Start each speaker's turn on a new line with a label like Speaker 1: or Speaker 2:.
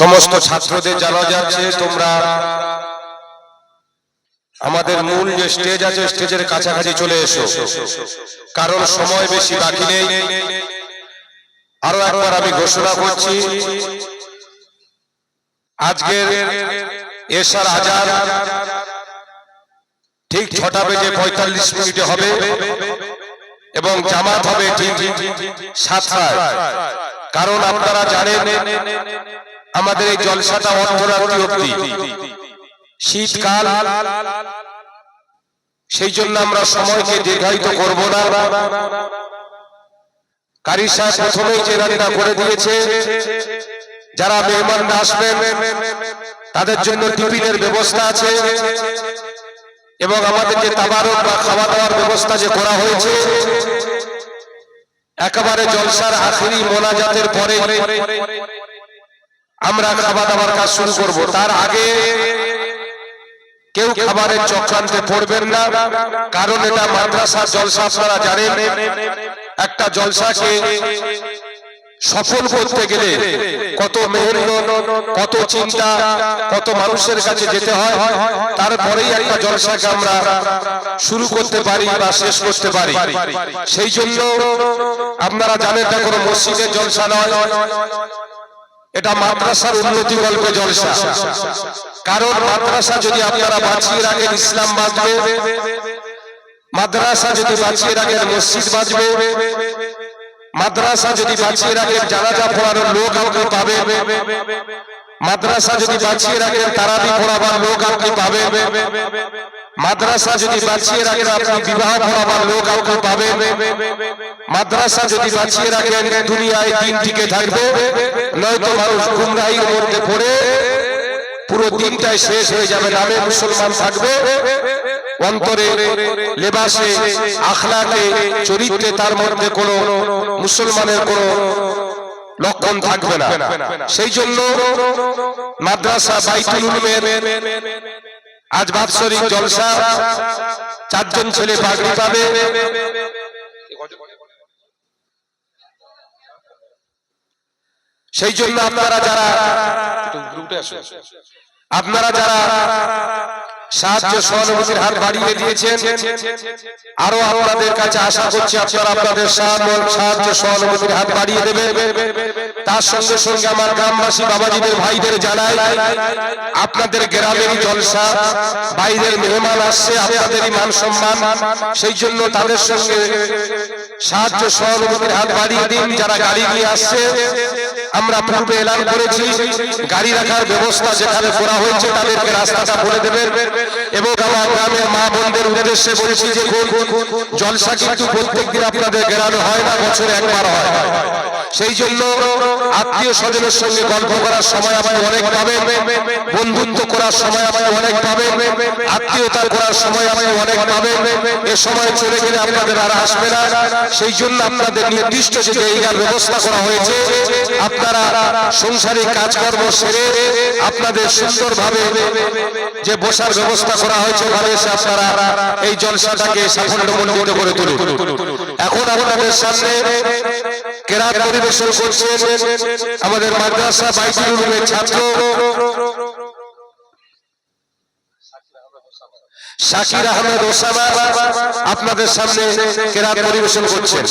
Speaker 1: সমস্ত ছাত্রদের জানা যাচ্ছে, তোমরা আমাদের মূল যে স্টেজ আছে স্টেজের কাছাকাছি চলে এসো। কারণ সময় বেশি বাকি নেই। আরও একবার আমি ঘোষণা করছি, আজকের এশার আজাদ ঠিক ছটা বেজে পঁয়তাল্লিশ মিনিটে হবে এবং জামাত হবে ঠিক সাতটায়। কারণ আপনারা জানেন আমাদের এই জলসাটা অর্ধরাত্রি অব্দি শীতকাল, সেই জন্য আমরা সময়কে দীর্ঘায়িত করব না। কারি সাহেব প্রথমেই যে রান্না করে দিয়েছে, যারা মেহমানরা আসবেন, তাদের জন্য টিফিনের ব্যবস্থা আছে এবং আমাদের যে তাবারক বা খাওয়া দাওয়ার ব্যবস্থা যে করা হয়েছে, একেবারে জলসার আখেরি মোনাজাতের পরে আমরা খাওয়া দাওয়ার কাজ শুরু করব। তার আগে কেউ খাবারের চক্রান্তে পড়বেন না, কারণ এটা মাদ্রাসা জলসা, আপনারা জানেন। একটা জলসাকে সফল করতে গেলে কত মেহনত, কত চিন্তা, কত মানুষের কাছে যেতে হয়। তারপরেই একটা জলসাকে আমরা শুরু করতে পারি বা শেষ করতে পারি। সেই জন্য আপনারা জানেন এটা কোনো মসজিদের জলসা নয়। এটা মাদ্রাসার উন্নতি গল্পে জলসা। কারণ মাদ্রাসা যদি আপনারা বাঁচিয়ে রাখেন, ইসলাম বাঁচবে। মাদ্রাসা যদি বাঁচিয়ে রাখেন, মসজিদ বাঁচবে। মাদ্রাসা যদি বাঁচিয়ে রাখেন, জানাজা পড়ানোর লোক আপনি পাবে মাদ্রাসা যদি বাঁচিয়ে রাখেন, তারাবি পড়াবার লোক আপনি পাবে মাদ্রাসা যদি বাঁচিয়ে রাখেন আপনি বিবাহ পড়াবার লোক আপনি পাবে মাদ্রাসা যদি বাঁচিয়ে রাখেন, দুনিয়ায় দিন টিকে থাকবে। নয়তো মানুষ গুমরাহির মধ্যে পড়ে। পুরো দিনটাই শেষ হয়ে যাবে, নামে মুসলমান থাকবে। অন্তরে লেবাসে, আখলাকে, চরিত্রে তার মধ্যে কোন মুসলমানের কোন লক্ষণ থাকবে না। সেই জন্য মাদ্রাসা বাইতুল উলুমের আজ বাৎসরিক জলসা। চারজন ছেলে পাগড়ি পাবে। সেই জন্য আপনারা যারা আপনারা যারা সাহায্য সহানুভূতির হাত বাড়িয়ে দিয়েছেন। আরও আপনাদের কাছে আশা করছি আপনারা আপনাদের সাহায্য হাত বাড়িয়ে দেবেন। তার সঙ্গে সঙ্গে আমার গ্রামবাসী বাবাজিদের ভাইদের জানাই, আপনাদের গ্রামের জলসা, বাইরের মেহমান আসছে, আপনাদেরই মান সম্মান, সেই জন্য তাদের সঙ্গে সাহায্য সহযোগীর হাত বাড়িয়ে দিন, যারা গাড়ি নিয়ে আসছে। আমরা পূর্বে এলান করেছি, গাড়ি রাখার ব্যবস্থা যেখানে করা হয়েছে, তাদেরকে রাস্তাটা বলে দেবেন। এবং আমার গ্রামের মা উদ্দেশ্যে বলেছি যে জলসা কিন্তু প্রত্যেক দিন আপনাদের হয় না, বছরে একবার হয়। সেই জন্য আত্মীয় স্বজনের সঙ্গে গল্প করার সময় আপনি অনেক বন্ধুত্ব করার সময় আপনি অনেক আত্মীয়তা করার সময় আপনি অনেক এ সময় চলে গেলে আপনাদের আর আসবে না। সেই জন্য আপনাদের নির্দিষ্ট জায়গার ব্যবস্থা করা হয়েছে, আপনারা সংসারিক কাজকর্ম সেরে আপনাদের সুন্দরভাবে যে বসার ব্যবস্থা করা হয়েছে, ওখানে এসে আপনারা এই জলসাটাকে সাফল্যমণ্ডিত করে তুলুন এখন আপনাদের সামনে কেরাত পরিবেশন করছেন আমাদের মাদ্রাসা ছাত্র। শাকির আহমেদ ওসামা আপনাদের সামনে কেরাত পরিবেশন করছেন।